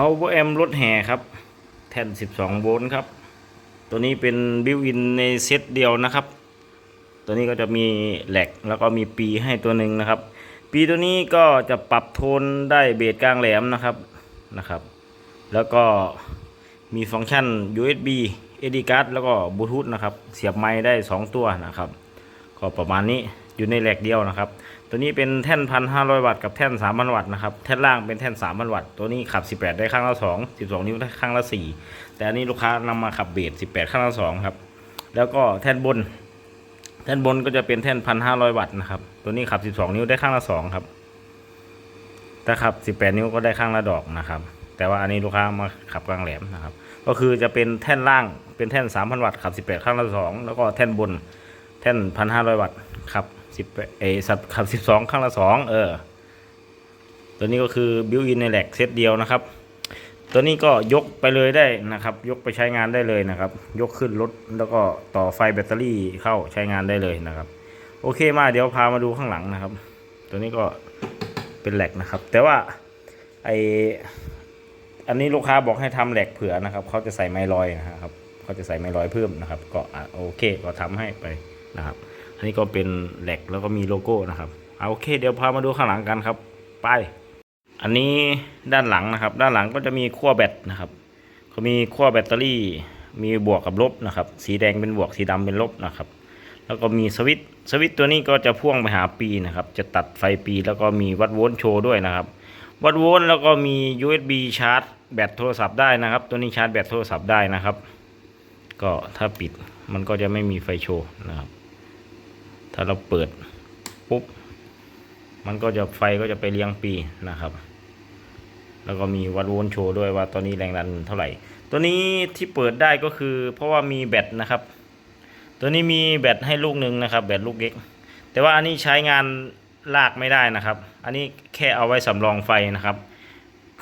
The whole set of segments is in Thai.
Power M รถแห่ครับ แท่น 12 โวลต์ครับ ตัวนี้เป็นบิวอินในเซตเดียวนะครับ ตัวนี้ก็จะมีแหลกแล้วก็มีปีให้ตัวหนึ่งนะครับ ปีตัวนี้ก็จะปรับโทนได้เบสกลางแหลมนะครับนะครับ แล้วก็มีฟังก์ชัน USB AD card แล้วก็บลูทูธนะครับ เสียบไมค์ได้ 2 ตัวนะครับ ก็ประมาณนี้ อยู่ในแหลกเดียวนะครับ ตัวนี้เป็นแท่นพันห้าร้อยวัตต์กับแท่นสามพันวัตต์นะครับ แท่นล่างเป็นแท่นสามพันวัตต์ ตัวนี้ขับสิบแปดได้ข้างละสองสิบสองนิ้วได้ข้างละสี่แต่อันนี้ลูกค้านำมาขับเบสสิบแปดข้างละสองครับ แล้วก็แท่นบน แท่นบนก็จะเป็นแท่นพันห้าร้อยวัตต์นะครับ ตัวนี้ขับสิบสองนิ้วได้ข้างละสองครับ ถ้าขับสิบแปดนิ้วก็ได้ข้างละดอกนะครับ แต่ว่าอันนี้ลูกค้ามาขับกลางแหลมนะครับ ก็คือจะเป็นแท่นล่างเป็นแท่นสามพันวัตต์ขับสิบแปดข้างละสองแล้วก็แท่นบนแท่นพันห้าร้อยวัตต์ขับ สิบเอสับขับสิบสองข้างละสองเออ ตัวนี้ก็คือบิวอินในแหลกเซตเดียวนะครับ ตัวนี้ก็ยกไปเลยได้นะครับ ยกไปใช้งานได้เลยนะครับ ยกขึ้นรถแล้วก็ต่อไฟแบตเตอรี่เข้าใช้งานได้เลยนะครับ โอเคมาเดี๋ยวพามาดูข้างหลังนะครับ ตัวนี้ก็เป็นแหลกนะครับ แต่ว่าไออันนี้ลูกค้าบอกให้ทำแหลกเผื่อนะครับเขาจะใส่ไม้ลอยนะครับเขาจะใส่ไม้ลอยเพิ่มนะครับ ก็โอเคก็ทำให้ไปนะครับ อันนี้ก็เป็นแหลกแล้วก็มีโลโก้นะครับเอาโอเค เดี๋ยวพามาดูข้างหลังกันครับ ไป อันนี้ด้านหลังนะครับ ด้านหลังก็จะมีขั้วแบตนะครับเขามีขั้วแบตเตอรี่ มีบวกกับลบนะครับ สีแดงเป็นบวกสีดำเป็นลบนะครับ แล้วก็มีสวิตสวิตตัวนี้ก็จะพ่วงไปหาปีนะครับ จะตัดไฟปีแล้วก็มีวัดโวลต์โชว์ด้วยนะครับ วัดโวลต์แล้วก็มี USB ชาร์จแบตโทรศัพท์ได้นะครับ ตัวนี้ชาร์จแบตโทรศัพท์ได้นะครับ ก็ถ้าปิดมันก็จะไม่มีไฟโชว์นะครับ ถ้าเราเปิดปุ๊บ มันก็จะไฟก็จะไปเลี้ยงปีนะครับ แล้วก็มีวัดโวลต์โชว์ด้วยว่าตอนนี้แรงดันเท่าไหร่ ตัวนี้ที่เปิดได้ก็คือ เพราะว่ามีแบตนะครับ ตัวนี้มีแบตให้ลูกหนึ่งนะครับ แบตลูกเล็ก แต่ว่าอันนี้ใช้งานลากไม่ได้นะครับ อันนี้แค่เอาไว้สำรองไฟนะครับ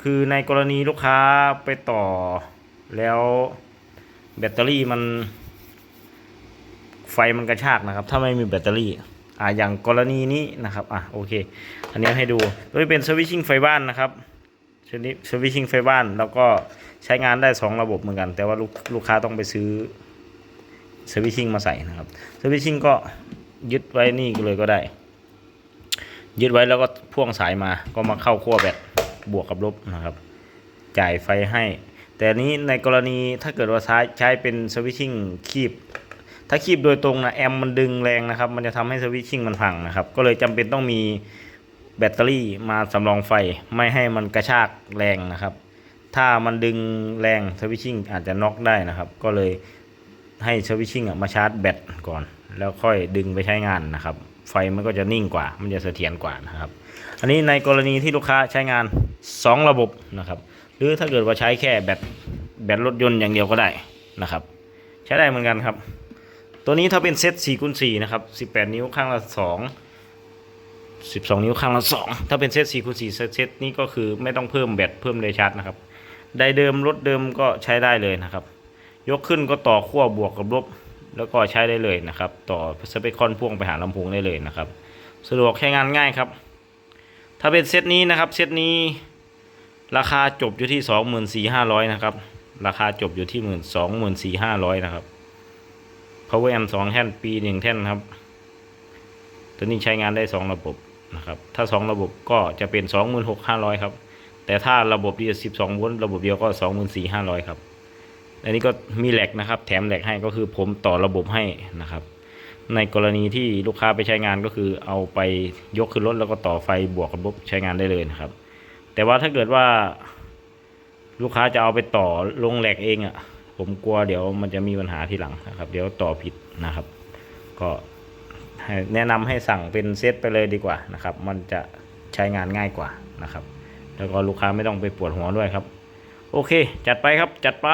คือในกรณีลูกค้าไปต่อแล้วแบตเตอรี่มัน ไฟมันกระชากนะครับ ถ้าไม่มีแบตเตอรี่อ่าอย่างกรณีนี้นะครับอะโอเคอันนี้ให้ดูตัวนี้เป็นสวิตชิ่งไฟบ้านนะครับชนิดสวิตชิ่งไฟบ้านแล้วก็ใช้งานได้ 2 ระบบเหมือนกัน แต่ว่าลูกลูกค้าต้องไปซื้อสวิตชิ่งมาใส่นะครับสวิตชิ่งก็ยึดไว้นี่เลยก็ได้ ยึดไว้แล้วก็พ่วงสายมาก็มาเข้าขั้วแบตบวกกับลบนะครับ จ่ายไฟให้ แต่อันนี้ในกรณีถ้าเกิดว่าใช้ใช้เป็นสวิตชิ่งคีบ ถ้าคีบโดยตรงนะแอมมันดึงแรงนะครับ มันจะทำให้สวิตชิ่งมันพังนะครับ ก็เลยจำเป็นต้องมีแบตเตอรี่มาสำรองไฟไม่ให้มันกระชากแรงนะครับ ถ้ามันดึงแรงสวิตชิ่งอาจจะน็อกได้นะครับ ก็เลยให้สวิตชิ่งมาชาร์จแบตก่อน แล้วค่อยดึงไปใช้งานนะครับ ไฟมันก็จะนิ่งกว่า มันจะเสถียรกว่านะครับ อันนี้ในกรณีที่ลูกค้าใช้งาน 2 ระบบนะครับ หรือถ้าเกิดว่าใช้แค่แบตแบตรถยนต์อย่างเดียวก็ได้นะครับ ใช้ได้เหมือนกันครับ ตัวนี้ถ้าเป็นเซต4คูณ4นะครับ18 นิ้วข้างละ2 12 นิ้วข้างละ 2 ถ้าเป็นเซต4คูณ4เซตเซตนี้ก็คือไม่ต้องเพิ่มแบตเพิ่มเรชาร์จนะครับไดเดิมรถเดิมก็ใช้ได้เลยนะครับ ยกขึ้นก็ต่อขั้วบวกกับลบแล้วก็ใช้ได้เลยนะครับ ต่อสเปคคอนพ่วงไปหาลำโพงได้เลยนะครับ สะดวกใช้งานง่ายครับ ถ้าเป็นเซตนี้นะครับเซตนี้ราคาจบอยู่ที่ 24,500นะครับราคาจบอยู่ที่24,500นะครับ power amp สองแท่นปีหนึ่งแท่นครับ ตัวนี้ใช้งานได้สองระบบนะครับ ถ้าสองระบบก็จะเป็นสองหมื่นหกห้าร้อยครับ แต่ถ้าระบบเดียวสิบสองโวลต์ระบบเดียวก็สองหมื่นสี่ห้าร้อยครับ อันนี้ก็มีแหลกนะครับ แถมแหลกให้ก็คือผมต่อระบบให้นะครับ ในกรณีที่ลูกค้าไปใช้งานก็คือเอาไปยกขึ้นรถแล้วก็ต่อไฟบวกกับลบใช้งานได้เลยนะครับ แต่ว่าถ้าเกิดว่าลูกค้าจะเอาไปต่อลงแหลกเองอะ่ะ ผมกลัวเดี๋ยวมันจะมีปัญหาทีหลังนะครับ เดี๋ยวต่อผิดนะครับ ก็แนะนำให้สั่งเป็นเซตไปเลยดีกว่านะครับ มันจะใช้งานง่ายกว่านะครับ แล้วก็ลูกค้าไม่ต้องไปปวดหัวด้วยครับ โอเค จัดไปครับจัดไป